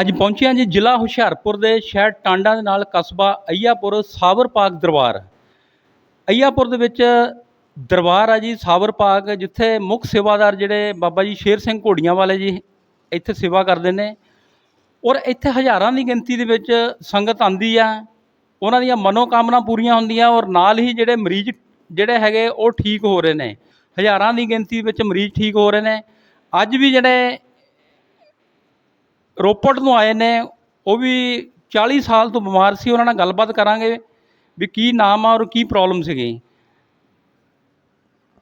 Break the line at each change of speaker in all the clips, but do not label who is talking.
ਅੱਜ ਪਹੁੰਚਿਆ ਜੀ ਜ਼ਿਲ੍ਹਾ ਹੁਸ਼ਿਆਰਪੁਰ ਦੇ ਸ਼ਹਿਰ ਟਾਂਡਾ ਦੇ ਨਾਲ ਕਸਬਾ ਅਈਆਪੁਰ ਸਾਬਰ ਪਾਕ ਦਰਬਾਰ। ਅਈਆਪੁਰ ਦੇ ਵਿੱਚ ਦਰਬਾਰ ਆ ਜੀ ਸਾਬਰ ਪਾਕ ਜਿੱਥੇ ਮੁੱਖ ਸੇਵਾਦਾਰ ਜਿਹੜੇ ਬਾਬਾ ਜੀ ਸ਼ੇਰ ਸਿੰਘ ਘੋੜੀਆਂ ਵਾਲੇ ਜੀ ਇੱਥੇ ਸੇਵਾ ਕਰਦੇ ਨੇ। ਔਰ ਇੱਥੇ ਹਜ਼ਾਰਾਂ ਦੀ ਗਿਣਤੀ ਦੇ ਵਿੱਚ ਸੰਗਤ ਆਂਦੀ ਆ। ਉਹਨਾਂ ਦੀਆਂ ਮਨੋਕਾਮਨਾ ਪੂਰੀਆਂ ਹੁੰਦੀਆਂ ਔਰ ਨਾਲ ਹੀ ਜਿਹੜੇ ਮਰੀਜ਼ ਜਿਹੜੇ ਹੈਗੇ ਉਹ ਠੀਕ ਹੋ ਰਹੇ ਨੇ। ਹਜ਼ਾਰਾਂ ਦੀ ਗਿਣਤੀ ਵਿੱਚ ਮਰੀਜ਼ ਠੀਕ ਹੋ ਰਹੇ ਨੇ। ਅੱਜ ਵੀ ਜਿਹੜੇ ਰੋਪੜ ਤੋਂ ਆਏ ਨੇ ਉਹ ਵੀ 40 ਸਾਲ ਤੋਂ ਬਿਮਾਰ ਸੀ ਉਹਨਾਂ ਨਾਲ ਗੱਲਬਾਤ ਕਰਾਂਗੇ ਵੀ ਕੀ ਨਾਮ ਆ ਔਰ ਕੀ ਪ੍ਰੋਬਲਮ ਸੀਗੀ।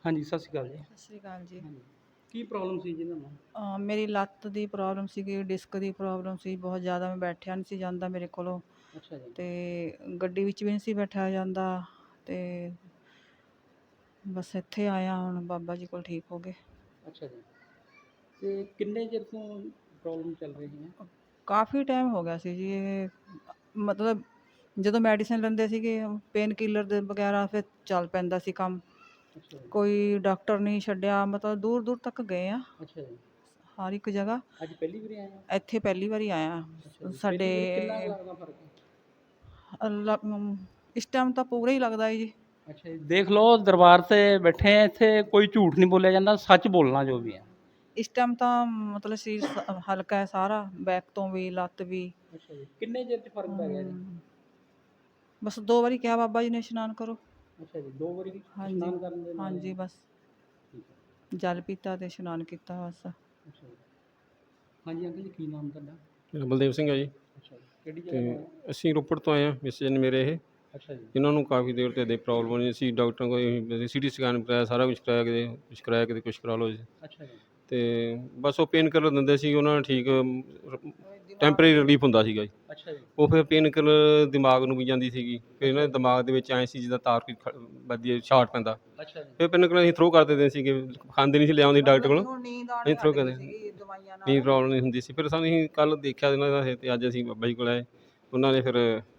ਹਾਂਜੀ ਸਤਿ ਸ਼੍ਰੀ ਅਕਾਲ ਜੀ।
ਸਤਿ ਸ਼੍ਰੀ ਅਕਾਲ ਜੀ।
ਕੀ ਪ੍ਰੋਬਲਮ ਸੀ ਜੀ ਤੁਹਾਨੂੰ
ਅਹ ਮੇਰੀ ਲੱਤ ਦੀ ਪ੍ਰੋਬਲਮ ਸੀਗੀ ਡਿਸਕ ਦੀ ਪ੍ਰੋਬਲਮ ਸੀ ਬਹੁਤ ਜ਼ਿਆਦਾ ਮੈਂ ਬੈਠਿਆ ਨਹੀਂ ਸੀ ਜਾਂਦਾ ਮੇਰੇ ਕੋਲੋਂ।
ਅੱਛਾ ਜੀ।
ਤੇ ਗੱਡੀ ਵਿੱਚ ਵੀ ਨਹੀਂ ਸੀ ਬੈਠਿਆ ਜਾਂਦਾ ਤੇ ਬਸ ਇੱਥੇ ਆਇਆ ਹੁਣ ਬਾਬਾ ਜੀ ਕੋਲ ਠੀਕ ਹੋ ਗਏ।
ਅੱਛਾ ਜੀ। ਤੇ ਕਿੰਨੇ ਚਿਰ ਤੋਂ ਪ੍ਰੋਬਲਮ ਚੱਲ ਰਹੀ ਹੈ।
ਕਾਫੀ ਟਾਈਮ ਹੋ ਗਿਆ ਸੀ ਜੀ ਇਹ ਮਤਲਬ ਜਦੋਂ ਮੈਡੀਸਿਨ ਲੈਂਦੇ ਸੀਗੇ ਪੇਨ ਕਿਲਰ ਦੇ ਵਗੈਰਾ ਫਿਰ ਚੱਲ ਪੈਂਦਾ ਸੀ ਕੰਮ। ਕੋਈ ਡਾਕਟਰ ਨਹੀਂ ਛੱਡਿਆ ਮਤਲਬ ਦੂਰ ਦੂਰ ਤੱਕ ਗਏ ਆ।
ਅੱਛਾ ਜੀ।
ਹਰ ਇੱਕ ਜਗ੍ਹਾ।
ਅੱਜ ਪਹਿਲੀ ਵਾਰੀ ਆਏ ਆ
ਇੱਥੇ ਪਹਿਲੀ ਵਾਰੀ ਆਇਆ। ਸਾਡੇ
ਕਿੰਨਾ ਲੱਗਦਾ ਫ਼ਰਕ?
ਇਸ ਟਾਈਮ ਤਾਂ ਪੂਰਾ ਹੀ ਲੱਗਦਾ ਹੈ ਜੀ।
ਅੱਛਾ ਜੀ। ਦੇਖ ਲਓ ਦਰਬਾਰ ਤੇ ਬੈਠੇ ਆ ਇੱਥੇ ਕੋਈ ਝੂਠ ਨਹੀਂ ਬੋਲਿਆ ਜਾਂਦਾ ਸੱਚ ਬੋਲਣਾ ਜੋ ਵੀ ਹੈ।
ਇਸ ਟਾਈਮ ਤਾਂ ਮਤਲਬ ਸਰੀਰ ਸ- ਹਲਕਾ ਹੈ ਸਾਰਾ ਬੈਕ ਤੋਂ ਵੀ ਲੱਤ ਵੀ।
ਅੱਛਾ ਜੀ। ਕਿੰਨੇ ਚਿਰ ਚ ਫ਼ਰਕ ਪੈ ਗਿਆ ਜੀ?
ਹਮ, ਬਸ ਦੋ ਵਾਰੀ ਕਿਹਾ ਬਾਬਾ ਜੀ ਨੇ ਇਸ਼ਨਾਨ ਕਰੋ।
ਅੱਛਾ ਜੀ ਦੋ ਵਾਰੀ
ਹਾਂਜੀ।
ਇਸ਼ਨਾਨ ਕਰਨ ਦੇ ਨਾਲ
ਹਾਂਜੀ ਬਸ।
ਠੀਕ ਹੈ।
ਜਲ ਪੀਤਾ ਤੇ ਇਸ਼ਨਾਨ ਕੀਤਾ ਬਸ।
ਅੱਛਾ ਜੀ। ਹਾਂਜੀ ਅੰਕਲ ਜੀ ਕੀ ਨਾਮ ਤੁਹਾਡਾ?
ਮੇਰਾ ਬਲਦੇਵ ਸਿੰਘ ਹੈ ਜੀ।
ਅੱਛਾ ਜੀ ਕਿਹੜੀ ਜਗ੍ਹਾ ਤੋਂ?
ਅਸੀਂ ਰੋਪੜ ਤੋਂ ਆਏ ਹਾਂ ਮਿਸਜ ਨੇ ਮੇਰੇ ਇਹ।
ਅੱਛਾ ਜੀ।
ਇਹਨਾਂ ਨੂੰ ਕਾਫੀ ਦੇਰ ਤੋਂ ਦੇ ਪ੍ਰੋਬਲਮ ਸੀ ਡਾਕਟਰਾਂ ਕੋਲ ਸੀਟੀ ਸਕੈਨ ਕਰਾਇਆ ਸਾਰਾ ਕੁਝ ਕਰਾਇਆ ਕਿਤੇ ਕੁਝ ਕਰਾਇਆ ਕਿਤੇ ਕੁਝ ਕਰਾ ਲਓ ਜੀ।
ਅੱਛਾ ਜੀ।
ਤੇ ਬਸ ਉਹ ਪੇਨ ਕਿਲਰ ਦਿੰਦੇ ਸੀ ਉਹਨਾਂ ਨਾਲ ਠੀਕ ਟੈਂਪਰੇਰੀ ਰਿਲੀਫ ਹੁੰਦਾ ਸੀਗਾ ਜੀ।
ਅੱਛਾ ਜੀ।
ਉਹ ਫਿਰ ਪੇਨ ਕਿਲਰ ਦਿਮਾਗ ਨੂੰ ਵੀ ਜਾਂਦੀ ਸੀਗੀ ਫਿਰ ਇਹਨਾਂ ਦੇ ਦਿਮਾਗ ਦੇ ਵਿੱਚ ਐਂ ਸੀ ਜਿੱਦਾਂ ਤਾਰ ਕੋਈ ਹੈ ਸ਼ਾਰਟ ਪੈਂਦਾ।
ਅੱਛਾ ਜੀ।
ਫਿਰ ਪੇਨ ਕਿਲਰ ਅਸੀਂ ਥਰੋ ਕਰ ਦਿੰਦੇ ਸੀਗੇ ਖਾਂਦੇ ਨਹੀਂ ਸੀ ਲਿਆਉਂਦੇ ਡਾਕਟਰ ਕੋਲੋਂ। ਨਹੀਂ ਥਰੋ ਕਰਦੇ
ਦਵਾਈਆਂ
ਨਹੀਂ ਪ੍ਰੋਬਲਮ ਨਹੀਂ ਹੁੰਦੀ ਸੀ। ਫਿਰ ਸਾਨੂੰ ਅਸੀਂ ਕੱਲ ਦੇਖਿਆ ਇਹਨਾਂ ਦਾ ਤੇ ਅੱਜ ਅਸੀਂ ਬਾਬਾ ਜੀ ਕੋਲ ਆਏ। ਉਹਨਾਂ ਨੇ ਫਿਰ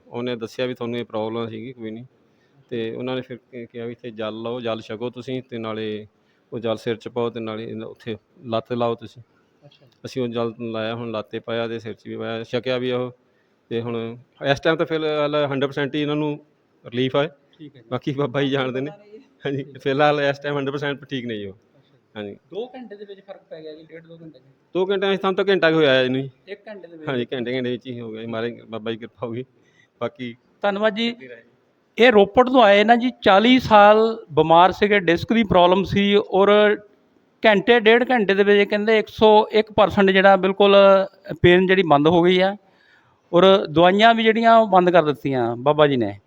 ਉਹਨੇ ਦੱਸਿਆ ਵੀ ਤੁਹਾਨੂੰ ਇਹ ਪ੍ਰੋਬਲਮ ਸੀਗੀ ਕੋਈ ਨਹੀਂ। ਤੇ ਉਹਨਾਂ ਨੇ ਫਿਰ ਕਿਹਾ ਵੀ ਇੱਥੇ ਜਲ ਲਓ ਜਲ ਛਕੋ ਤੁਸੀਂ ਤੇ ਨਾਲੇ ਉਹ ਜਲ ਸਿਰ 'ਚ ਪਾਓ ਤੇ ਨਾਲੇ ਉੱਥੇ ਲੱਤ ਲਾਓ ਤੁਸੀਂ।
ਅੱਛਾ
ਅਸੀਂ ਉਹ ਜਲ ਲਾਇਆ ਹੁਣ ਲੱਤੇ ਪਾਇਆ ਤੇ ਸਿਰ 'ਚ ਵੀ ਪਾਇਆ ਛਕਿਆ ਵੀ ਉਹ। ਤੇ ਹੁਣ ਇਸ ਟਾਈਮ ਤਾਂ ਫਿਲਹਾਲ 100% ਹੀ ਇਹਨਾਂ ਨੂੰ ਰਿਲੀਫ ਹੈ
ਠੀਕ ਹੈ ਜੀ।
ਬਾਕੀ ਬਾਬਾ ਜੀ ਜਾਣਦੇ ਨੇ। ਹਾਂਜੀ ਫਿਲਹਾਲ ਇਸ ਟਾਈਮ 100% ਠੀਕ ਨੇ ਜੀ ਉਹ। ਹਾਂਜੀ।
2 ਘੰਟੇ ਦੇ ਵਿੱਚ ਫ਼ਰਕ ਪੈ ਗਿਆ ਜੀ ਡੇਢ 2 ਘੰਟੇ
ਦੋ। ਘੰਟੇ ਸਾਨੂੰ ਤਾਂ ਘੰਟਾ ਕੁ ਹੋਇਆ ਇਹਨੂੰ ਜੀ।
1 ਘੰਟੇ ਦੇ ਵਿੱਚ।
ਹਾਂਜੀ ਘੰਟੇ ਘੰਟੇ ਵਿੱਚ ਹੀ ਹੋ ਗਿਆ ਜੀ। ਮਾਰੇ ਬਾਬਾ ਜੀ ਕਿਰਪਾ ਹੋ ਗਈ। ਬਾਕੀ
ਧੰਨਵਾਦ ਜੀ। ਇਹ ਰੋਪੜ ਤੋਂ ਆਏ ਨਾ ਜੀ 40 ਸਾਲ ਬਿਮਾਰ ਸੀਗੇ ਡਿਸਕ ਦੀ ਪ੍ਰੋਬਲਮ ਸੀ ਔਰ ਘੰਟੇ, ਡੇਢ ਘੰਟੇ ਦੇ ਵਿੱਚ ਕਹਿੰਦੇ 101% ਜਿਹੜਾ ਬਿਲਕੁਲ ਪੇਨ ਜਿਹੜੀ ਬੰਦ ਹੋ ਗਈ ਆ ਔਰ ਦਵਾਈਆਂ ਵੀ ਜਿਹੜੀਆਂ ਉਹ ਬੰਦ ਕਰ ਦਿੱਤੀਆਂ ਬਾਬਾ ਜੀ ਨੇ।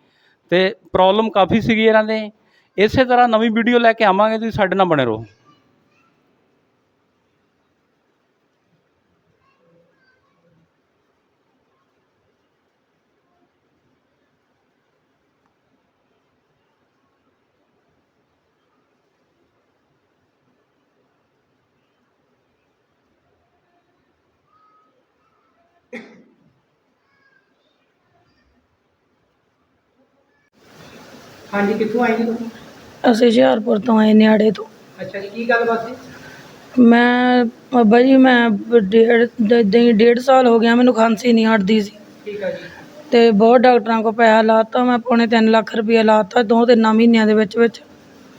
ਤੇ ਪ੍ਰੋਬਲਮ ਕਾਫੀ ਸੀਗੀ ਇਹਨਾਂ ਦੇ। ਇਸੇ ਤਰ੍ਹਾਂ ਨਵੀਂ ਵੀਡੀਓ ਲੈ ਕੇ ਆਵਾਂਗੇ, ਤੁਸੀਂ ਸਾਡੇ ਨਾਲ ਬਣੇ ਰਹੋ।
ਹਾਂਜੀ ਕਿੱਥੋਂ ਆਏ ਜੀ ਤੁਸੀਂ?
ਅਸੀਂ ਹੁਸ਼ਿਆਰਪੁਰ ਤੋਂ ਆਏ ਨਿਆੜੇ ਤੋਂ।
ਅੱਛਾ ਜੀ ਕੀ ਗੱਲਬਾਤ ਸੀ?
ਮੈਂ ਬਾਬਾ ਜੀ ਮੈਂ ਡੇਢ ਡੇਢ ਸਾਲ ਹੋ ਗਿਆ ਮੈਨੂੰ ਖਾਂਸੀ ਨਹੀਂ ਹਟਦੀ ਸੀ।
ਠੀਕ ਹੈ ਜੀ।
ਤੇ ਬਹੁਤ ਡਾਕਟਰਾਂ ਕੋਲ ਪੈਸਾ ਲਾਤਾ ਮੈਂ ਪੌਣੇ 3 ਲੱਖ ਰੁਪਏ ਲਾਤਾ ਦੋ ਤਿੰਨ ਮਹੀਨਿਆਂ ਦੇ ਵਿੱਚ ਵਿੱਚ।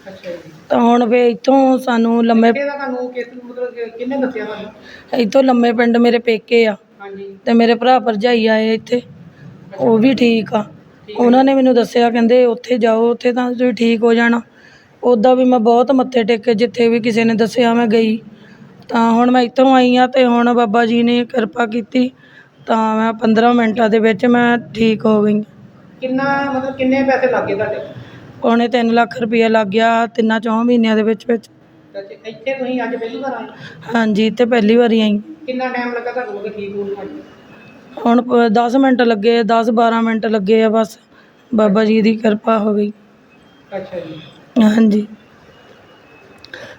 ਅੱਛਾ ਜੀ।
ਤਾਂ ਹੁਣ ਫੇ ਇੱਥੋਂ ਸਾਨੂੰ ਲੰਮੇ
ਕਿਹਦਾ ਤੁਹਾਨੂੰ ਕਿਸ ਮਤਲਬ ਕਿ ਕਿੰਨੇ ਦੱਸਿਆ ਤੁਹਾਨੂੰ?
ਇੱਥੋਂ ਲੰਮੇ ਪਿੰਡ ਮੇਰੇ ਪੇਕੇ ਆ।
ਹਾਂਜੀ।
ਤੇ ਮੇਰੇ ਭਰਾ ਭਰਜਾਈ ਆਏ ਇੱਥੇ। ਉਹ ਵੀ ਠੀਕ ਆ। ਉਹਨਾਂ ਨੇ ਮੈਨੂੰ ਦੱਸਿਆ ਕਹਿੰਦੇ ਉੱਥੇ ਜਾਓ ਉੱਥੇ ਤਾਂ ਤੁਸੀਂ ਠੀਕ ਹੋ ਜਾਣਾ। ਉੱਦਾਂ ਵੀ ਮੈਂ ਬਹੁਤ ਮੱਥੇ ਟੇਕੇ ਜਿੱਥੇ ਵੀ ਕਿਸੇ ਨੇ ਦੱਸਿਆ ਮੈਂ ਗਈ। ਤਾਂ ਹੁਣ ਮੈਂ ਇੱਥੋਂ ਆਈ ਆ ਤੇ ਹੁਣ ਬਾਬਾ ਜੀ ਨੇ ਕਿਰਪਾ ਕੀਤੀ ਤਾਂ ਮੈਂ 15 ਮਿੰਟਾਂ ਦੇ ਵਿੱਚ ਮੈਂ ਠੀਕ ਹੋ ਗਈ।
ਕਿੰਨਾ ਮਤਲਬ ਕਿੰਨੇ ਪੈਸੇ ਲੱਗੇ ਤੁਹਾਡੇ?
ਪੌਣੇ 3 ਲੱਖ ਰੁਪਏ ਲੱਗ ਗਿਆ ਤਿੰਨਾਂ ਚੌਂ ਮਹੀਨਿਆਂ ਦੇ ਵਿੱਚ ਵਿੱਚ।
ਅੱਛਾ, ਇੱਥੇ ਤੁਸੀਂ ਅੱਜ ਪਹਿਲੀ ਵਾਰ ਆਏ?
ਹਾਂਜੀ ਤੇ ਪਹਿਲੀ ਵਾਰੀ ਆਈ।
ਕਿੰਨਾ ਟਾਈਮ ਲੱਗਾ ਤੁਹਾਨੂੰ ਠੀਕ ਹੋਣ ਨੂੰ
ਹੁਣ 10 ਮਿੰਟ ਲੱਗੇ 10 12 ਮਿੰਟ ਲੱਗੇ ਆ ਬਸ। ਬਾਬਾ ਜੀ ਦੀ ਕਿਰਪਾ ਹੋ ਗਈ।
ਅੱਛਾ ਜੀ।
ਹਾਂਜੀ।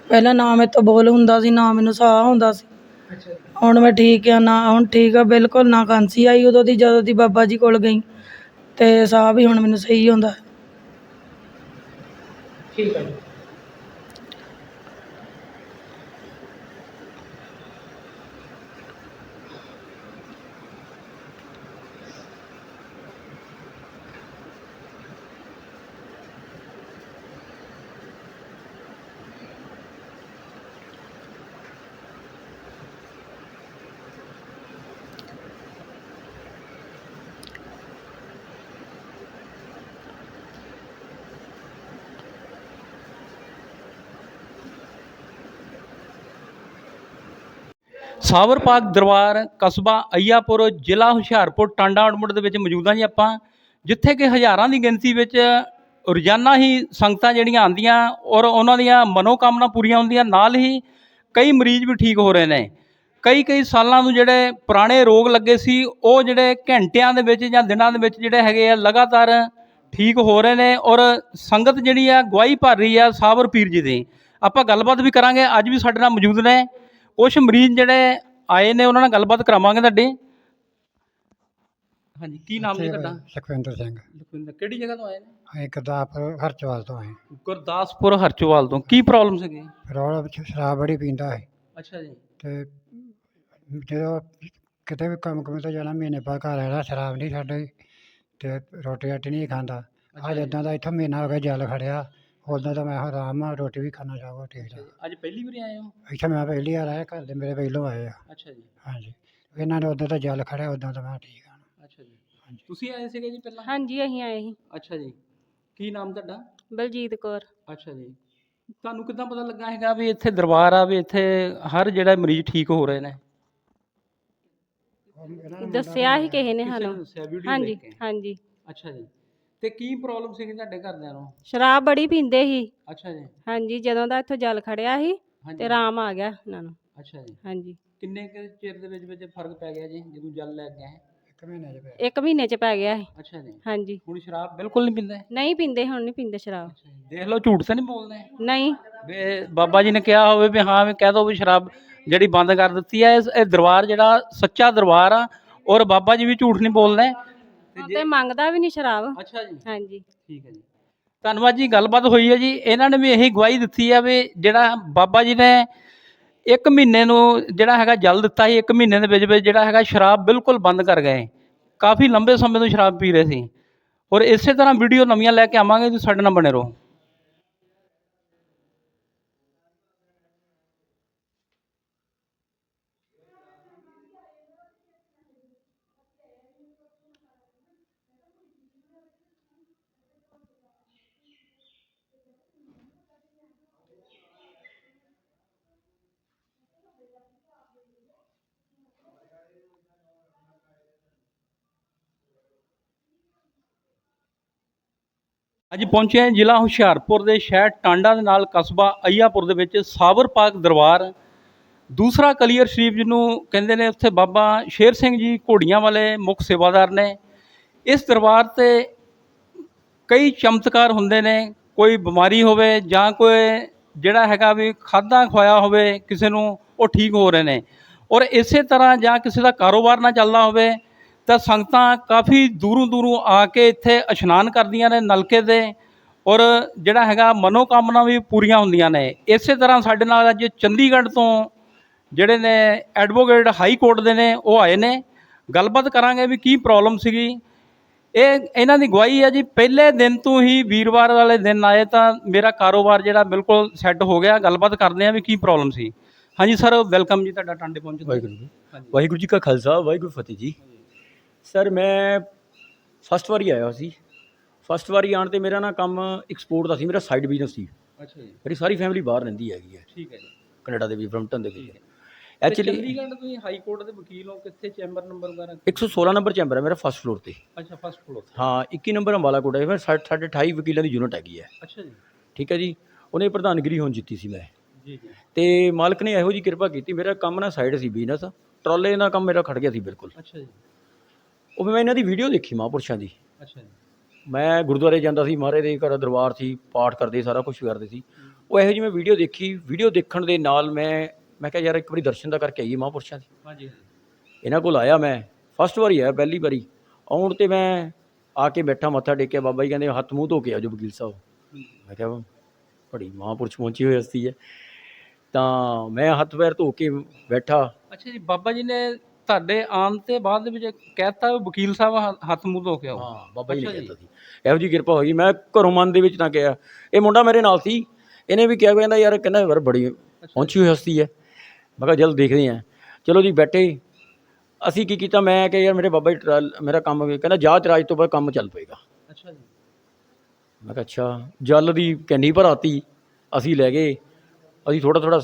ਪਹਿਲਾਂ ਨਾ ਮੇਰੇ ਤੋਂ ਬੋਲ ਹੁੰਦਾ ਸੀ ਨਾ ਮੈਨੂੰ ਸਾਹ ਹੁੰਦਾ ਸੀ।
ਅੱਛਾ ਜੀ।
ਹੁਣ ਮੈਂ ਠੀਕ ਆ ਨਾ ਹੁਣ ਠੀਕ ਆ ਬਿਲਕੁਲ ਨਾ ਖਾਂਸੀ ਆਈ ਉਦੋਂ ਦੀ ਜਦੋਂ ਦੀ ਬਾਬਾ ਜੀ ਕੋਲ ਗਈ। ਤੇ ਸਾਹ ਵੀ ਹੁਣ ਮੈਨੂੰ ਸਹੀ ਹੁੰਦਾ
ਠੀਕ ਹੈ ਜੀ।
ਸਾਵਰ ਪਾਕ ਦਰਬਾਰ ਕਸਬਾ ਅਈਆਪੁਰ ਜ਼ਿਲ੍ਹਾ ਹੁਸ਼ਿਆਰਪੁਰ ਟਾਂਡਾ ਆਊਟਮੁੱਟ ਦੇ ਵਿੱਚ ਮੌਜੂਦ ਹਾਂ ਜੀ ਆਪਾਂ, ਜਿੱਥੇ ਕਿ ਹਜ਼ਾਰਾਂ ਦੀ ਗਿਣਤੀ ਵਿੱਚ ਰੋਜ਼ਾਨਾ ਹੀ ਸੰਗਤਾਂ ਜਿਹੜੀਆਂ ਆਉਂਦੀਆਂ ਔਰ ਉਹਨਾਂ ਦੀਆਂ ਮਨੋਕਾਮਨਾ ਪੂਰੀਆਂ ਹੁੰਦੀਆਂ, ਨਾਲ ਹੀ ਕਈ ਮਰੀਜ਼ ਵੀ ਠੀਕ ਹੋ ਰਹੇ ਨੇ। ਕਈ ਕਈ ਸਾਲਾਂ ਨੂੰ ਜਿਹੜੇ ਪੁਰਾਣੇ ਰੋਗ ਲੱਗੇ ਸੀ, ਉਹ ਜਿਹੜੇ ਘੰਟਿਆਂ ਦੇ ਵਿੱਚ ਜਾਂ ਦਿਨਾਂ ਦੇ ਵਿੱਚ ਜਿਹੜੇ ਹੈਗੇ ਆ, ਲਗਾਤਾਰ ਠੀਕ ਹੋ ਰਹੇ ਨੇ ਔਰ ਸੰਗਤ ਜਿਹੜੀ ਆ, ਗਵਾਹੀ ਭਰ ਰਹੀ ਆ ਸਾਬਰ ਪੀਰ ਜੀ ਦੀ। ਆਪਾਂ ਗੱਲਬਾਤ ਵੀ ਕਰਾਂਗੇ, ਅੱਜ ਵੀ ਸਾਡੇ ਨਾਲ ਮੌਜੂਦ ਨੇ। ਕੁਝ ਮਰੀਜ਼ ਜਿਹੜੇ ਆਏ ਨੇ ਉਹਨਾਂ ਨਾਲ ਗੱਲਬਾਤ ਕਰਾਵਾਂਗੇ ਤੁਹਾਡੀ। ਹਾਂਜੀ ਕੀ ਨਾਮ ਜੀ ਤੁਹਾਡਾ?
ਸੁਖਵਿੰਦਰ ਸਿੰਘ।
ਲਖਵਿੰਦਰ ਕਿਹੜੀ ਜਗ੍ਹਾ ਤੋਂ ਆਏ ਨੇ?
ਅਸੀਂ ਗੁਰਦਾਸਪੁਰ ਹਰਚਵਾਲ ਤੋਂ ਆਏ
ਗੁਰਦਾਸਪੁਰ ਹਰਚੋਵਾਲ ਤੋਂ। ਕੀ ਪ੍ਰੋਬਲਮ ਸੀਗੀ?
ਰੌਲਾ ਵਿੱਚ ਸ਼ਰਾਬ ਬੜੀ ਪੀਂਦਾ ਹੈ
ਅੱਛਾ ਜੀ।
ਤੇ ਜਦੋਂ ਕਿਤੇ ਵੀ ਕੰਮ ਕੰਮ ਤੇ ਜਾਣਾ ਮਹੀਨੇ ਬਾਅਦ ਘਰ ਆਇਆ ਸ਼ਰਾਬ ਨਹੀਂ ਛੱਡਦੀ। ਤੇ ਰੋਟੀ ਰਾਟੀ ਨਹੀਂ ਖਾਂਦਾ। ਅੱਜ। ਇਦਾਂ ਦਾ ਇੱਥੋਂ ਮਹੀਨਾ ਹੋ ਗਿਆ ਜਲ ਖੜਿਆ। ਉਦੋਂ ਤਾਂ ਮੈਂ ਆਰਾਮ ਨਾਲ ਰੋਟੀ ਵੀ ਖਾਣਾ ਚਾਹੂਗਾ ਠੀਕ ਠਾਕ।
ਅੱਜ ਪਹਿਲੀ ਵਾਰੀ ਆਏ ਹੋ?
ਇੱਥੇ ਮੈਂ ਪਹਿਲੀ ਵਾਰ ਆਇਆ ਘਰ ਦੇ ਮੇਰੇ ਪਹਿਲੋਂ ਆਏ ਆ।
ਅੱਛਾ ਜੀ।
ਹਾਂਜੀ। ਇਹਨਾਂ ਨੇ ਉਦੋਂ ਤਾਂ ਜਲ ਖੜਿਆ ਉਦੋਂ ਤਾਂ ਮੈਂ ਠੀਕ ਆ।
ਅੱਛਾ ਜੀ। ਤੁਸੀਂ ਆਏ ਸੀਗੇ ਜੀ ਪਹਿਲਾਂ?
ਹਾਂਜੀ ਅਸੀਂ ਆਏ ਸੀ।
ਅੱਛਾ ਜੀ। ਕੀ ਨਾਮ ਤੁਹਾਡਾ?
ਬਲਜੀਤ ਕੌਰ।
ਅੱਛਾ ਜੀ। ਤੁਹਾਨੂੰ ਕਿੱਦਾਂ ਪਤਾ ਲੱਗਾ ਹੈਗਾ ਵੀ ਇੱਥੇ ਦਰਬਾਰ ਆ ਵੀ ਇੱਥੇ ਹਰ ਜਿਹੜਾ ਮਰੀਜ਼ ਠੀਕ ਹੋ ਰਹੇ ਨੇ?
ਦੱਸਿਆ ਸੀ ਕਿਸੇ ਨੇ ਸਾਨੂੰ। ਹਾਂਜੀ ਹਾਂਜੀ।
ਅੱਛਾ ਜੀ। ਤੇ ਕੀ ਪ੍ਰੋਬਲਮ ਸੀਗੀ ਤੁਹਾਡੇ ਘਰਦਿਆਂ ਨੂੰ?
ਸ਼ਰਾਬ ਬੜੀ ਪੀਂਦੇ ਸੀ।
ਅੱਛਾ ਜੀ।
ਹਾਂਜੀ ਜਦੋਂ ਦਾ ਇੱਥੋਂ ਜਲ ਖੜਿਆ ਸੀ
ਹਾਂਜੀ।
ਤੇ ਆਰਾਮ ਆ ਗਿਆ ਉਹਨਾਂ ਨੂੰ।
ਅੱਛਾ ਜੀ।
ਹਾਂਜੀ।
ਕਿੰਨੇ ਕੁ ਚਿਰ ਦੇ ਵਿੱਚ ਵਿੱਚ ਫ਼ਰਕ ਪੈ ਗਿਆ ਜੀ ਜਦੋਂ ਜਲ ਲੈ ਕੇ ਆਏ?
ਇੱਕ ਮਹੀਨੇ ਚ ਪਿਆ
ਇੱਕ ਮਹੀਨੇ ਚ ਪੈ ਗਿਆ ਸੀ।
ਅੱਛਾ ਜੀ।
ਹਾਂਜੀ।
ਹੁਣ ਸ਼ਰਾਬ ਬਿਲਕੁਲ ਨਹੀਂ ਪੀਂਦੇ?
ਨਹੀਂ ਪੀਂਦੇ ਹੁਣ ਨਹੀਂ ਪੀਂਦੇ ਸ਼ਰਾਬ।
ਅੱਛਾ ਜੀ। ਦੇਖ ਲਓ ਝੂਠ ਤਾਂ ਨਹੀਂ ਬੋਲਦੇ?
ਨਹੀਂ।
ਵੀ ਬਾਬਾ ਜੀ ਨੇ ਕਿਹਾ ਹੋਵੇ ਵੀ ਹਾਂ ਵੀ ਕਹਿ ਦੋ ਵੀ ਸ਼ਰਾਬ ਜਿਹੜੀ ਬੰਦ ਕਰ ਦਿੱਤੀ ਹੈ ਇਸ- ਇਹ ਦਰਬਾਰ ਜਿਹੜਾ ਸੱਚਾ ਦਰਬਾਰ ਆ ਔਰ ਬਾਬਾ ਜੀ ਵੀ ਝੂਠ ਨਹੀਂ ਬੋਲਦੇ। ਜੇ
ਤੇ ਮੰਗਦਾ ਵੀ ਨਹੀਂ ਸ਼ਰਾਬ।
ਅੱਛਾ ਜੀ।
ਹਾਂਜੀ।
ਠੀਕ ਹੈ ਜੀ। ਧੰਨਵਾਦ ਜੀ ਗੱਲਬਾਤ ਹੋਈ ਹੈ ਜੀ। ਇਹਨਾਂ ਨੇ ਵੀ ਇਹੀ ਗਵਾਹੀ ਦਿੱਤੀ ਹੈ ਵੀ ਜਿਹੜਾ ਬਾਬਾ ਜੀ ਨੇ ਇੱਕ ਮਹੀਨੇ ਨੂੰ ਜਿਹੜਾ ਹੈਗਾ ਜਲ ਦਿੱਤਾ ਸੀ ਇੱਕ ਮਹੀਨੇ ਦੇ ਵਿੱਚ ਵਿੱਚ ਜਿਹੜਾ ਹੈਗਾ ਸ਼ਰਾਬ ਬਿਲਕੁਲ ਬੰਦ ਕਰ ਗਏ। ਕਾਫੀ ਲੰਬੇ ਸਮੇਂ ਤੋਂ ਸ਼ਰਾਬ ਪੀ ਰਹੇ ਸੀ। ਔਰ ਇਸੇ ਤਰ੍ਹਾਂ ਵੀਡੀਓ ਨਵੀਆਂ ਲੈ ਕੇ ਆਵਾਂਗੇ ਤੁਸੀਂ ਸਾਡੇ ਨਾਲ ਬਣੇ ਰਹੋ। ਅੱਜ ਪਹੁੰਚੇ ਹਾਂ ਜ਼ਿਲ੍ਹਾ ਹੁਸ਼ਿਆਰਪੁਰ ਦੇ ਸ਼ਹਿਰ ਟਾਂਡਾ ਦੇ ਨਾਲ ਕਸਬਾ ਅਈਆਪੁਰ ਦੇ ਵਿੱਚ ਸਾਬਰ ਪਾਕ ਦਰਬਾਰ। ਦੂਸਰਾ ਕਲੀਅਰ ਸ਼ਰੀਫ ਜਿਹਨੂੰ ਕਹਿੰਦੇ ਨੇ ਉੱਥੇ ਬਾਬਾ ਸ਼ੇਰ ਸਿੰਘ ਜੀ ਘੋੜੀਆਂ ਵਾਲੇ ਮੁੱਖ ਸੇਵਾਦਾਰ ਨੇ। ਇਸ ਦਰਬਾਰ ਤੇ ਕਈ ਚਮਤਕਾਰ ਹੁੰਦੇ ਨੇ, ਕੋਈ ਬਿਮਾਰੀ ਹੋਵੇ ਜਾਂ ਕੋਈ ਜਿਹੜਾ ਹੈਗਾ ਵੀ ਖਾਦਾ ਖਵਾਇਆ ਹੋਵੇ ਕਿਸੇ ਨੂੰ, ਉਹ ਠੀਕ ਹੋ ਰਹੇ ਨੇ। ਔਰ ਇਸੇ ਤਰ੍ਹਾਂ ਜਾਂ ਕਿਸੇ ਦਾ ਕਾਰੋਬਾਰ ਨਾ ਚੱਲਦਾ ਹੋਵੇ ਤਾਂ ਸੰਗਤਾਂ ਕਾਫੀ ਦੂਰੋਂ ਦੂਰੋਂ ਆ ਕੇ ਇੱਥੇ ਇਸ਼ਨਾਨ ਕਰਦੀਆਂ ਨੇ ਨਲਕੇ ਦੇ ਔਰ ਜਿਹੜਾ ਹੈਗਾ ਮਨੋਕਾਮਨਾ ਵੀ ਪੂਰੀਆਂ ਹੁੰਦੀਆਂ ਨੇ। ਇਸੇ ਤਰ੍ਹਾਂ ਸਾਡੇ ਨਾਲ ਅੱਜ ਚੰਡੀਗੜ੍ਹ ਤੋਂ ਜਿਹੜੇ ਨੇ ਐਡਵੋਕੇਟ ਹਾਈ ਕੋਰਟ ਦੇ ਨੇ, ਉਹ ਆਏ ਨੇ। ਗੱਲਬਾਤ ਕਰਾਂਗੇ ਵੀ ਕੀ ਪ੍ਰੋਬਲਮ ਸੀਗੀ। ਇਹ ਇਹਨਾਂ ਦੀ ਗਵਾਹੀ ਹੈ ਜੀ, ਪਹਿਲੇ ਦਿਨ ਤੋਂ ਹੀ ਵੀਰਵਾਰ ਵਾਲੇ ਦਿਨ ਆਏ ਤਾਂ ਮੇਰਾ ਕਾਰੋਬਾਰ ਜਿਹੜਾ ਬਿਲਕੁਲ ਸੈੱਟ ਹੋ ਗਿਆ। ਗੱਲਬਾਤ ਕਰਦੇ ਆ ਵੀ ਕੀ ਪ੍ਰੋਬਲਮ ਸੀ। ਹਾਂਜੀ ਸਰ, ਵੈਲਕਮ ਜੀ, ਤੁਹਾਡਾ ਟਾਂਡੇ ਪਹੁੰਚੇ
ਵਾਹਿਗੁਰੂ ਜੀ। ਵਾਹਿਗੁਰੂ ਜੀ ਕਾ ਖਾਲਸਾ, ਵਾਹਿਗੁਰੂ ਫਤਿਹ ਜੀ। ਸਰ ਮੈਂ ਫਸਟ ਵਾਰੀ ਆਇਆ ਸੀ। ਫਸਟ ਵਾਰੀ ਆਉਣ ਤੇ ਮੇਰਾ ਨਾ ਕੰਮ ਐਕਸਪੋਰਟ ਦਾ ਸੀ ਮੇਰਾ ਸਾਈਡ ਬਿਜ਼ਨਸ ਸੀ।
ਅੱਛਾ ਜੀ।
ਮੇਰੀ ਸਾਰੀ ਫੈਮਿਲੀ ਬਾਹਰ ਰਹਿੰਦੀ ਹੈਗੀ ਹੈ।
ਠੀਕ ਹੈ ਜੀ।
ਕੈਨੇਡਾ ਦੇ ਵੀ ਬਰਮਟਨ ਦੇ
ਤੇ
ਐਕਚੁਅਲੀ
ਚੰਡੀਗੜ੍ਹ ਤੁਸੀਂ ਹਾਈ ਕੋਰਟ ਦੇ ਵਕੀਲ ਹੋ ਕਿੱਥੇ ਚੈਂਬਰ ਨੰਬਰ ਵਗੈਰਾ?
116 ਨੰਬਰ ਚੈਂਬਰ ਹੈ ਮੇਰਾ ਫਸਟ ਫਲੋਰ ਤੇ।
ਅੱਛਾ ਫਸਟ ਫਲੋਰ
ਹਾਂ 21 ਨੰਬਰ ਅੰਬਾਲਾ ਕੋਟ ਹੈ ਫਿਰ ਸਾਡੇ ਸਾਡੇ 28 ਵਕੀਲਾਂ ਦੀ ਯੂਨਿਟ ਹੈਗੀ ਹੈ।
ਅੱਛਾ ਜੀ।
ਠੀਕ ਹੈ ਜੀ। ਉਹਨੇ ਪ੍ਰਧਾਨਗਰੀ ਹੁਣ ਜਿੱਤੀ ਸੀ ਮੈਂ।
ਜੀ ਜੀ।
ਤੇ ਮਾਲਕ ਨੇ ਇਹੋ ਜੀ ਕਿਰਪਾ ਕੀਤੀ ਮੇਰਾ ਕੰਮ ਨਾ ਸਾਈਡ ਸੀ ਬਿਜ਼ਨਸ ਟਰਾਲੇ ਦਾ ਕੰਮ ਮੇਰਾ ਖੜ ਗਿਆ ਸੀ ਬਿਲਕੁਲ।
ਅੱਛਾ ਜੀ।
ਉਹ ਮੈਂ ਇਹਨਾਂ ਦੀ ਵੀਡੀਓ ਦੇਖੀ ਮਹਾਂਪੁਰਸ਼ਾਂ ਦੀ।
ਅੱਛਾ ਜੀ।
ਮੈਂ ਗੁਰਦੁਆਰੇ ਜਾਂਦਾ ਸੀ ਮਹਾਰਾਜ ਦੇ ਘਰ ਦਰਬਾਰ ਸੀ ਪਾਠ ਕਰਦੇ ਸਾਰਾ ਕੁਝ ਕਰਦੇ ਸੀ। ਉਹ ਇਹੋ ਜਿਹੀ ਮੈਂ ਵੀਡੀਓ ਦੇਖੀ। ਵੀਡੀਓ ਦੇਖਣ ਦੇ ਨਾਲ ਮੈਂ ਮੈਂ ਕਿਹਾ ਯਾਰ ਇੱਕ ਵਾਰੀ ਦਰਸ਼ਨ ਦਾ ਕਰਕੇ ਆਈਏ ਮਹਾਂਪੁਰਸ਼ਾਂ ਦੇ।
ਹਾਂਜੀ
ਇਹਨਾਂ ਕੋਲ ਆਇਆ ਮੈਂ ਫਸਟ ਵਾਰੀ ਆਇਆ ਪਹਿਲੀ ਵਾਰੀ। ਆਉਣ ਤੇ ਮੈਂ ਆ ਕੇ ਬੈਠਾ ਮੱਥਾ ਟੇਕਿਆ ਬਾਬਾ ਜੀ ਕਹਿੰਦੇ ਹੱਥ ਮੂੰਹ ਧੋ ਕੇ ਆਜੋ ਵਕੀਲ ਸਾਹਿਬ। ਮੈਂ ਕਿਹਾ ਬੜੀ ਮਹਾਂਪੁਰਸ਼ ਪਹੁੰਚੀ ਹੋਈ ਹਸਤੀ ਹੈ। ਤਾਂ ਮੈਂ ਹੱਥ ਪੈਰ ਧੋ ਕੇ ਬੈਠਾ।
ਅੱਛਾ ਜੀ ਬਾਬਾ ਜੀ ਨੇ ਤੁਹਾਡੇ ਆਉਣ ਤੇ ਬਾਅਦ ਦੇ ਵਿੱਚ ਕਹਿਤਾ ਵੀ ਵਕੀਲ ਸਾਹਿਬ ਹ- ਹੱਥ ਮੂੰਹ ਧੋ ਕੇ ਆਓ।
ਹਾਂ ਬਾਬਾ ਜੀ ਨੇ
ਅੱਛਾ ਜੀ।
ਕਹਿੰਦਾ ਸੀ। ਇਹੋ ਜੀ ਕਿਰਪਾ ਹੋਈ ਮੈਂ ਘਰੋਂ ਮਨ ਦੇ ਵਿੱਚ ਤਾਂ ਕਿਹਾ। ਇਹ ਮੁੰਡਾ ਮੇਰੇ ਨਾਲ ਸੀ। ਇਹਨੇ ਵੀ ਕਿਹਾ ਕਹਿੰਦਾ ਯਾਰ ਕਹਿੰਦਾ ਯਾਰ ਬੜੀ ਪਹੁੰਚੀ ਹੋਈ ਹਸਤੀ ਹੈ। ਮੈਂ ਕਿਹਾ ਜਲਦ ਦੇਖਦੇ ਹਾਂ। ਚਲੋ ਜੀ ਬੈਠੇ। ਅਸੀਂ ਕੀ ਕੀਤਾ? ਮੈਂ ਕਿਹਾ ਯਾਰ ਮੇਰੇ ਬਾਬਾ ਜੀ ਟਰਾ- ਮੇਰਾ ਕੰਮ ਕਹਿੰਦਾ ਜਾ ਤੇਰਾ ਅੱਜ ਤੋਂ ਬਾਅਦ ਕੰਮ ਚੱਲ ਪਏਗਾ।
ਅੱਛਾ ਜੀ।
ਮੈਂ ਕਿਹਾ ਅੱਛਾ। ਜਲ ਦੀ ਕੈਨੀ ਭਰਾਤੀ। ਅਸੀਂ ਲੈ ਗਏ। ਅਸੀਂ ਥੋੜਾ ਥੋੜਾ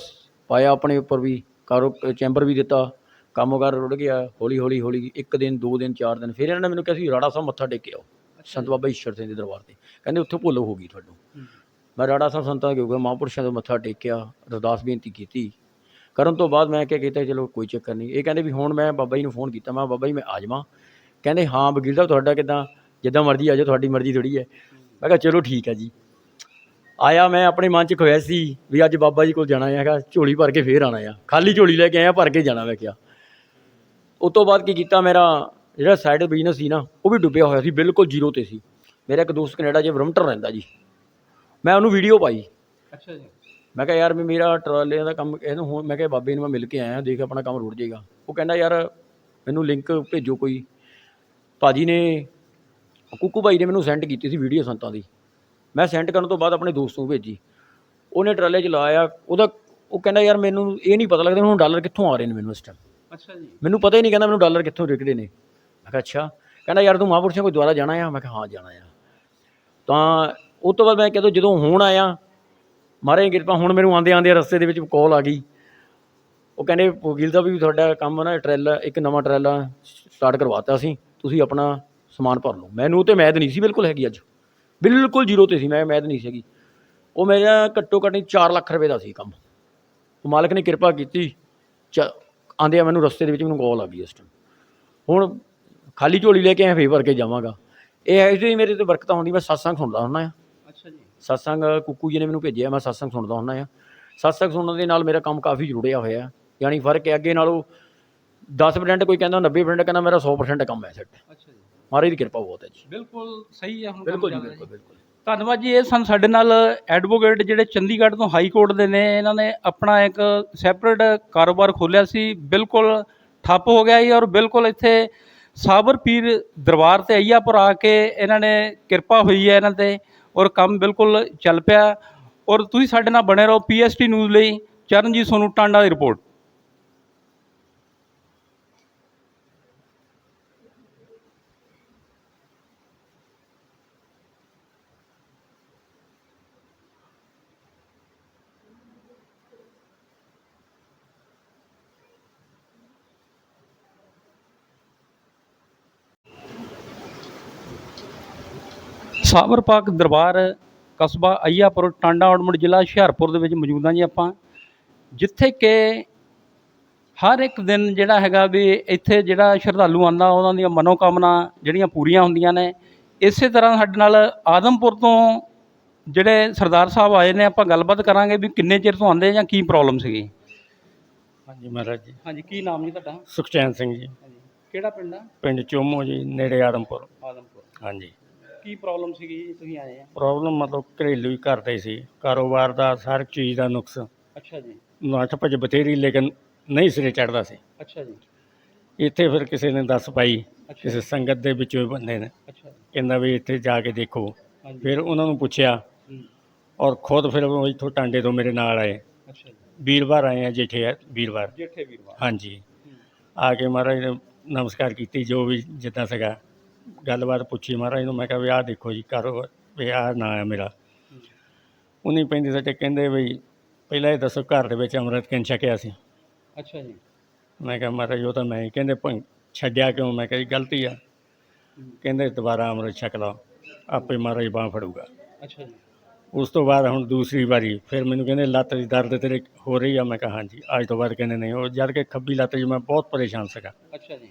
ਪਾਇਆ ਆਪਣੇ ਉੱਪਰ ਵੀ। ਕਾਰੋ ਚੈਂਬਰ ਵੀ ਦਿੱਤਾ। ਕੰਮਕਾਰ ਰੁੜ ਗਿਆ ਹੌਲੀ ਹੌਲੀ ਹੌਲੀ ਇੱਕ ਦਿਨ ਦੋ ਦਿਨ ਚਾਰ ਦਿਨ ਫਿਰ ਇਹਨਾਂ ਨੇ ਮੈਨੂੰ ਕਿਹਾ ਸੀ ਰਾੜਾ ਸਾਹਿਬ ਮੱਥਾ ਟੇਕ ਕੇ ਆਓ। ਸੰਤ ਬਾਬਾ ਈਸ਼ਰ ਸਿੰਘ ਦੇ ਦਰਬਾਰ ਤੇ। ਕਹਿੰਦੇ ਉੱਥੇ ਭੁੱਲ ਹੋ ਗਈ ਤੁਹਾਨੂੰ ਮੈਂ ਰਾੜਾ ਸਾਹਿਬ ਸੰਤਾਂ ਕਿਉਂਕਿ ਮਹਾਂਪੁਰਸ਼ਾਂ ਤੋਂ ਮੱਥਾ ਟੇਕਿਆ ਅਰਦਾਸ ਬੇਨਤੀ ਕੀਤੀ। ਕਰਨ ਤੋਂ ਬਾਅਦ ਮੈਂ ਕਿਹਾ ਕੀਤਾ ਚਲੋ ਕੋਈ ਚੱਕਰ ਨਹੀਂ। ਇਹ ਕਹਿੰਦੇ ਵੀ ਹੁਣ ਮੈਂ ਬਾਬਾ ਜੀ ਨੂੰ ਫੋਨ ਕੀਤਾ ਮੈਂ ਬਾਬਾ ਜੀ ਮੈਂ ਆ ਜਾਵਾਂ। ਕਹਿੰਦੇ ਹਾਂ ਵਕੀਲ ਸਾਹਿਬ ਤੁਹਾਡਾ ਕਿਦਾਂ? ਜਿੱਦਾਂ ਮਰਜ਼ੀ ਆ ਜਾਓ ਤੁਹਾਡੀ ਮਰਜ਼ੀ ਥੋੜੀ ਹੈ। ਮੈਂ ਕਿਹਾ ਚਲੋ ਠੀਕ ਹੈ ਜੀ। ਆਇਆ ਮੈਂ ਆਪਣੇ ਮਨ 'ਚ ਖੋਇਆ ਸੀ ਵੀ ਅੱਜ ਬਾਬਾ ਜੀ ਕੋਲ ਜਾਣਾ ਹੈਗਾ ਝੋਲੀ ਭਰ ਕੇ ਫੇਰ ਆਣਾ ਆ। ਖਾਲੀ ਝੋਲੀ ਲੈ ਕੇ ਆਇਆ ਭਰ ਕੇ ਜਾਣਾ ਮੈਂ ਕਿਹਾ। ਉਸ ਤੋਂ ਬਾਅਦ ਕੀ ਕੀਤਾ ਮੇਰਾ ਜਿਹੜਾ ਸਾਈਡ ਬਿਜ਼ਨਸ ਸੀ ਨਾ ਉਹ ਵੀ ਡੁੱਬਿਆ ਹੋਇਆ ਸੀ ਬਿਲਕੁਲ ਜ਼ੀਰੋ ਤੇ ਸੀ। ਮੇਰਾ ਇੱਕ ਦੋਸਤ ਕੈਨੇਡਾ 'ਚ ਬਰਮਟਨ ਰਹਿੰਦਾ ਜੀ। ਮੈਂ ਉਹਨੂੰ ਵੀਡੀਓ ਪਾਈ।
ਅੱਛਾ ਜੀ।
ਮੈਂ ਕਿਹਾ ਯਾਰ ਵੀ ਮੇਰਾ ਟਰਾਲਿਆਂ ਦਾ ਕੰਮ ਇਹਨੂੰ ਹੁਣ ਮੈਂ ਕਿਹਾ ਬਾਬੇ ਨੂੰ ਮੈਂ ਮਿਲ ਕੇ ਆਇਆ ਦੇਖ ਆਪਣਾ ਕੰਮ ਰੁੜ ਜਾਏਗਾ। ਉਹ ਕਹਿੰਦਾ ਯਾਰ ਮੈਨੂੰ ਲਿੰਕ ਭੇਜੋ ਕੋਈ। ਭਾਜੀ ਨੇ ਕੁੱਕੂ ਭਾਈ ਨੇ ਮੈਨੂੰ ਸੈਂਡ ਕੀਤੀ ਸੀ ਵੀਡੀਓ ਸੰਤਾਂ ਦੀ। ਮੈਂ ਸੈਂਡ ਕਰਨ ਤੋਂ ਬਾਅਦ ਆਪਣੇ ਦੋਸਤ ਨੂੰ ਭੇਜੀ। ਉਹਨੇ ਟਰਾਲੇ 'ਚ ਲਾਇਆ ਉਹਦਾ ਉਹ ਕਹਿੰਦਾ ਯਾਰ ਮੈਨੂੰ ਇਹ ਨਹੀਂ ਪਤਾ ਲੱਗਦਾ ਹੁਣ ਡਾਲਰ ਕਿੱਥੋਂ ਆ ਰਹੇ ਨੇ ਮੈਨੂੰ ਇਸ ਟਾਈਮ
ਅੱਛਾ ਜੀ।
ਮੈਨੂੰ ਪਤਾ ਹੀ ਨਹੀਂ, ਕਹਿੰਦਾ ਮੈਨੂੰ ਡਾਲਰ ਕਿੱਥੋਂ ਰਿਕਦੇ ਨੇ। ਮੈਂ ਕਿਹਾ, ਅੱਛਾ। ਕਹਿੰਦਾ, ਯਾਰ ਤੂੰ ਮਹਾਂਪੁਰਸ਼ਾਂ ਕੋਈ ਦੁਆਰਾ ਜਾਣਾ ਆ? ਮੈਂ ਕਿਹਾ, ਹਾਂ, ਜਾਣਾ ਆ। ਤਾਂ ਉਸ ਤੋਂ ਬਾਅਦ ਮੈਂ ਕਦੋਂ ਜਦੋਂ ਹੁਣ ਆਇਆ ਮਹਾਰਾਜ ਕਿਰਪਾ, ਹੁਣ ਮੈਨੂੰ ਆਂਦੇ ਆਂਦੇ ਰਸਤੇ ਦੇ ਵਿੱਚ ਕਾਲ ਆ ਗਈ। ਉਹ ਕਹਿੰਦੇ, ਵਕੀਲ ਦਾ ਵੀ ਤੁਹਾਡਾ ਕੰਮ ਨਾ, ਟਰੈਲਾ, ਇੱਕ ਨਵਾਂ ਟਰੈਲਾ ਸਟਾਰਟ ਕਰਵਾਤਾ ਸੀ ਤੁਸੀਂ ਆਪਣਾ ਸਮਾਨ ਭਰ ਲਓ। ਮੈਨੂੰ ਤੇ ਮੈਦ ਨਹੀਂ ਸੀ ਬਿਲਕੁਲ ਹੈਗੀ ਅੱਜ। ਬਿਲਕੁਲ ਜ਼ੀਰੋ ਤੇ ਸੀ, ਮੈਂ ਮੈਦ ਨਹੀਂ ਸੀਗੀ ਉਹ ਮੇਰਾ ਘੱਟੋ ਘੱਟ 4 ਲੱਖ ਰੁਪਏ ਦਾ ਸੀ ਕੰਮ। ਮਾਲਕ ਨੇ ਕਿਰਪਾ ਕੀਤੀ, ਚ ਆਂਦੇ ਆ ਮੈਨੂੰ ਰਸਤੇ ਦੇ ਵਿੱਚ ਮੈਨੂੰ ਕਾਲ ਆ ਗਈ ਇਸ ਟਾਈਮ ਹੁਣ ਖਾਲੀ ਝੋਲੀ ਲੈ ਕੇ ਆਇਆ ਫੇਰ ਭਰ ਕੇ ਜਾਵਾਂਗਾ। ਇਹ ਹੈ ਜੀ ਮੇਰੇ ਤੇ ਬਰਕਤਾਂ ਹੁੰਦੀ ਮੈਂ ਸਤਸੰਗ ਸੁਣਦਾ ਹੁੰਦਾ ਆ।
ਅੱਛਾ ਜੀ।
ਸਤਸੰਗ ਕੁੱਕੂ ਜੀ ਨੇ ਮੈਨੂੰ ਭੇਜਿਆ ਮੈਂ ਸਤਸੰਗ ਸੁਣਦਾ ਹੁੰਦਾ ਆ। ਸਤਸੰਗ ਸੁਣਨ ਦੇ ਨਾਲ ਮੇਰਾ ਕੰਮ ਕਾਫੀ ਜੁੜਿਆ ਹੋਇਆ ਯਾਨੀ ਫ਼ਰਕ ਹੈ ਅੱਗੇ ਨਾਲੋਂ 10% ਕੋਈ ਕਹਿੰਦਾ 90% ਕਹਿੰਦਾ ਮੇਰਾ 100% ਕੰਮ ਹੈ ਸੈੱਟ
ਅੱਛਾ ਜੀ।
ਮਹਾਰਾਜ ਦੀ ਕਿਰਪਾ ਬਹੁਤ ਹੈ ਜੀ।
ਬਿਲਕੁਲ ਸਹੀ ਹੈ ਹੁਣ
ਬਿਲਕੁਲ ਬਿਲਕੁਲ।
ਧੰਨਵਾਦ ਜੀ, ਇਹ ਸਨ ਸਾਡੇ ਨਾਲ ਐਡਵੋਕੇਟ ਜਿਹੜੇ ਚੰਡੀਗੜ੍ਹ ਤੋਂ ਹਾਈ ਕੋਰਟ ਦੇ ਨੇ, ਇਹਨਾਂ ਨੇ ਆਪਣਾ ਇੱਕ ਸੈਪਰੇਟ ਕਾਰੋਬਾਰ ਖੋਲ੍ਹਿਆ ਸੀ, ਬਿਲਕੁਲ ਠੱਪ ਹੋ ਗਿਆ ਜੀ ਔਰ ਬਿਲਕੁਲ ਇੱਥੇ ਸਾਬਰ ਪੀਰ ਦਰਬਾਰ ਤੇ ਅਈਆਪੁਰ ਆ ਕੇ ਇਹਨਾਂ ਨੇ ਕਿਰਪਾ ਹੋਈ ਹੈ ਇਹਨਾਂ ਤੇ ਔਰ ਕੰਮ ਬਿਲਕੁਲ ਚੱਲ ਪਿਆ। ਔਰ ਤੁਸੀਂ ਸਾਡੇ ਨਾਲ ਬਣੇ ਰਹੋ ਪੀਐਸਟੀ ਨਿਊਜ਼ ਲਈ। ਚਰਨਜੀਤ ਸੋਨੂ, ਟਾਂਡਾ ਦੀ ਰਿਪੋਰਟ। ਸਾਬਰ ਪਾਕ ਦਰਬਾਰ ਕਸਬਾ ਅਈਆਪੁਰ ਟਾਂਡਾ ਔੜਮੁੜ ਜ਼ਿਲ੍ਹਾ ਹੁਸ਼ਿਆਰਪੁਰ ਦੇ ਵਿੱਚ ਮੌਜੂਦ ਹਾਂ ਜੀ ਆਪਾਂ। ਜਿੱਥੇ ਕਿ ਹਰ ਇੱਕ ਦਿਨ ਜਿਹੜਾ ਹੈਗਾ ਵੀ ਇੱਥੇ ਜਿਹੜਾ ਸ਼ਰਧਾਲੂ ਆਉਂਦਾ ਉਹਨਾਂ ਦੀਆਂ ਮਨੋਕਾਮਨਾ ਜਿਹੜੀਆਂ ਪੂਰੀਆਂ ਹੁੰਦੀਆਂ ਨੇ। ਇਸੇ ਤਰ੍ਹਾਂ ਸਾਡੇ ਨਾਲ ਆਦਮਪੁਰ ਤੋਂ ਜਿਹੜੇ ਸਰਦਾਰ ਸਾਹਿਬ ਆਏ ਨੇ ਆਪਾਂ ਗੱਲਬਾਤ ਕਰਾਂਗੇ ਵੀ ਕਿੰਨੇ ਚਿਰ ਤੋਂ ਆਉਂਦੇ ਜਾਂ ਕੀ ਪ੍ਰੋਬਲਮ ਸੀਗੀ।
ਹਾਂਜੀ ਮਹਾਰਾਜ ਜੀ।
ਹਾਂਜੀ ਕੀ ਨਾਮ ਜੀ ਤੁਹਾਡਾ?
ਸੁਖਚੈਨ ਸਿੰਘ ਜੀ।
ਹਾਂਜੀ। ਕਿਹੜਾ ਪਿੰਡ ਆ?
ਪਿੰਡ ਚੋਮੋ ਜੀ ਨੇੜੇ ਆਦਮਪੁਰ।
ਆਦਮਪੁਰ।
ਹਾਂਜੀ।
ਕੀ ਪ੍ਰੋਬਲਮ ਸੀਗੀ ਜੀ ਤੁਸੀਂ ਆਏ ਆ?
ਪ੍ਰੋਬਲਮ ਮਤਲਬ ਘਰੇਲੂ ਹੀ ਕਰਦੇ ਸੀ ਕਾਰੋਬਾਰ ਦਾ ਹਰ ਚੀਜ਼ ਦਾ ਨੁਕਸ।
ਅੱਛਾ ਜੀ।
ਨੱਠ ਭੱਜ ਬਥੇਰੀ ਲੇਕਿਨ ਨਹੀਂ ਸਿਰੇ ਚੜਦਾ ਸੀ।
ਅੱਛਾ ਜੀ।
ਇੱਥੇ ਫਿਰ ਕਿਸੇ ਨੇ ਦੱਸ ਪਾਈ
ਅੱਛਾ
ਕਿਸੇ ਸੰਗਤ ਦੇ ਵਿੱਚੋਂ ਹੀ ਬੰਦੇ ਨੇ।
ਅੱਛਾ ਜੀ।
ਕਹਿੰਦਾ ਵੀ ਇੱਥੇ ਜਾ ਕੇ ਦੇਖੋ।
ਹਾਂਜੀ।
ਫਿਰ ਉਹਨਾਂ ਨੂੰ ਪੁੱਛਿਆ।
ਹੂੰ,
ਔਰ ਖੁਦ ਫਿਰ ਉਹ ਇੱਥੋਂ ਟਾਂਡੇ ਤੋਂ ਮੇਰੇ ਨਾਲ ਆਏ।
ਅੱਛਾ ਜੀ।
ਵੀਰਵਾਰ ਆਏ ਆ ਜੇਠੇ ਆ ਵੀਰਵਾਰ।
ਜੇਠੇ ਵੀਰਵਾਰ।
ਹਾਂਜੀ। ਆ ਕੇ ਮਹਾਰਾਜ ਨੇ ਨਮਸਕਾਰ ਕੀਤੀ ਜੋ ਵੀ ਜਿੱਦਾਂ ਸੀਗਾ। ਗੱਲਬਾਤ ਪੁੱਛੀ ਮਹਾਰਾਜ ਨੂੰ ਮੈਂ ਕਿਹਾ ਵੀ ਆਹ ਦੇਖੋ ਜੀ ਕਰੋ ਵੀ ਆਹ ਨਾਂ ਹੈ ਮੇਰਾ। ਉਹਨੇ ਪੈਂਦੇ ਸੱਚੇ ਕਹਿੰਦੇ ਵੀ ਪਹਿਲਾਂ ਇਹ ਦੱਸੋ ਘਰ ਦੇ ਵਿੱਚ ਅੰਮ੍ਰਿਤ ਕਿੰਨ ਛਕਿਆ ਸੀ?
ਅੱਛਾ ਜੀ।
ਮੈਂ ਕਿਹਾ ਮਹਾਰਾਜ ਉਹ ਤਾਂ ਮੈਂ ਹੀ ਕਹਿੰਦੇ ਭੰ ਛੱਡਿਆ ਕਿਉਂ? ਮੈਂ ਕਿਹਾ ਜੀ ਗਲਤੀ ਆ। ਕਹਿੰਦੇ ਦੁਬਾਰਾ ਅੰਮ੍ਰਿਤ ਛਕ ਲਓ ਆਪੇ ਮਹਾਰਾਜ ਬਾਂਹ ਫੜੂਗਾ।
ਅੱਛਾ ਜੀ।
ਉਸ ਤੋਂ ਬਾਅਦ ਹੁਣ ਦੂਸਰੀ ਵਾਰੀ ਫਿਰ ਮੈਨੂੰ ਕਹਿੰਦੇ ਲੱਤ ਦੀ ਦਰਦ ਤੇਰੇ ਹੋ ਰਹੀ ਆ? ਮੈਂ ਕਿਹਾ ਹਾਂਜੀ ਅੱਜ ਤੋਂ ਬਾਅਦ ਕਹਿੰਦੇ ਨਹੀਂ। ਉਹ ਜਦ ਕਿ ਖੱਬੀ ਲੱਤ 'ਚ ਮੈਂ ਬਹੁਤ ਪਰੇਸ਼ਾਨ ਸੀਗਾ।
ਅੱਛਾ ਜੀ।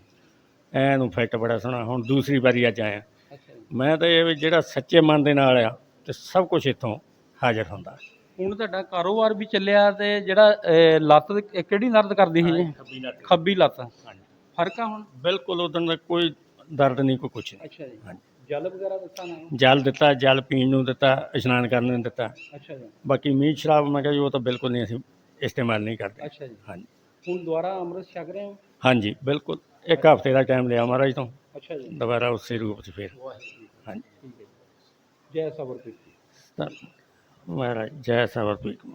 ਐ ਨੂੰ ਫਿੱਟ ਬੜਾ ਸੋਹਣਾ ਹੁਣ ਦੂਸਰੀ ਵਾਰੀ ਅੱਜ ਆਇਆ
ਅੱਛਾ ਜੀ।
ਮੈਂ ਤਾਂ ਇਹ ਵੀ ਜਿਹੜਾ ਸੱਚੇ ਮਨ ਦੇ ਨਾਲ ਆ ਤੇ ਸਭ ਕੁਝ ਇੱਥੋਂ ਹਾਜ਼ਰ ਹੁੰਦਾ।
ਹੁਣ ਤੁਹਾਡਾ ਕਾਰੋਬਾਰ ਵੀ ਚੱਲਿਆ ਤੇ ਜਿਹੜਾ ਅਹ, ਲੱਤ ਇਹ ਕਿਹੜੀ ਦਰਦ ਕਰਦੀ ਸੀ ਜੀ?
ਖੱਬੀ ਲੱਤ
ਖੱਬੀ ਲੱਤ।
ਹਾਂਜੀ।
ਫ਼ਰਕ ਆ ਹੁਣ?
ਬਿਲਕੁਲ ਉਦੋਂ ਦਾ ਕੋਈ ਦਰਦ ਨਹੀਂ ਕੋਈ ਕੁਛ ਨਹੀਂ।
ਅੱਛਾ ਜੀ।
ਹਾਂਜੀ।
ਜਲ ਵਗੈਰਾ ਦਿੱਤਾ ਨਾ?
ਜਲ ਦਿੱਤਾ ਜਲ ਪੀਣ ਨੂੰ ਦਿੱਤਾ ਇਸ਼ਨਾਨ ਕਰਨ ਨੂੰ ਦਿੱਤਾ।
ਅੱਛਾ ਜੀ।
ਬਾਕੀ ਮੀਟ ਸ਼ਰਾਬ ਮੈਂ ਕਿਹਾ ਜੀ ਉਹ ਤਾਂ ਬਿਲਕੁਲ ਨਹੀਂ ਅਸੀਂ ਇਸਤੇਮਾਲ ਨਹੀਂ ਕਰਦੇ।
ਅੱਛਾ ਜੀ।
ਹਾਂਜੀ।
ਹੁਣ ਦੁਬਾਰਾ ਅੰਮ੍ਰਿਤ ਛਕ ਰਹੇ ਹੋ?
ਹਾਂਜੀ ਬਿਲਕੁਲ। ਇੱਕ ਹਫ਼ਤੇ ਦਾ ਟਾਈਮ ਲਿਆ ਮਹਾਰਾਜ ਤੋਂ।
ਅੱਛਾ ਜੀ।
ਦੁਬਾਰਾ ਉਸੇ ਰੂਪ 'ਚ ਫਿਰ। ਹਾਂਜੀ।
ਠੀਕ ਹੈ ਜੈ ਸਬਰ ਪ੍ਰੀਤ
ਤਾਂ ਮਹਾਰਾਜ ਜੈ ਸਬਰ ਪ੍ਰੀਤ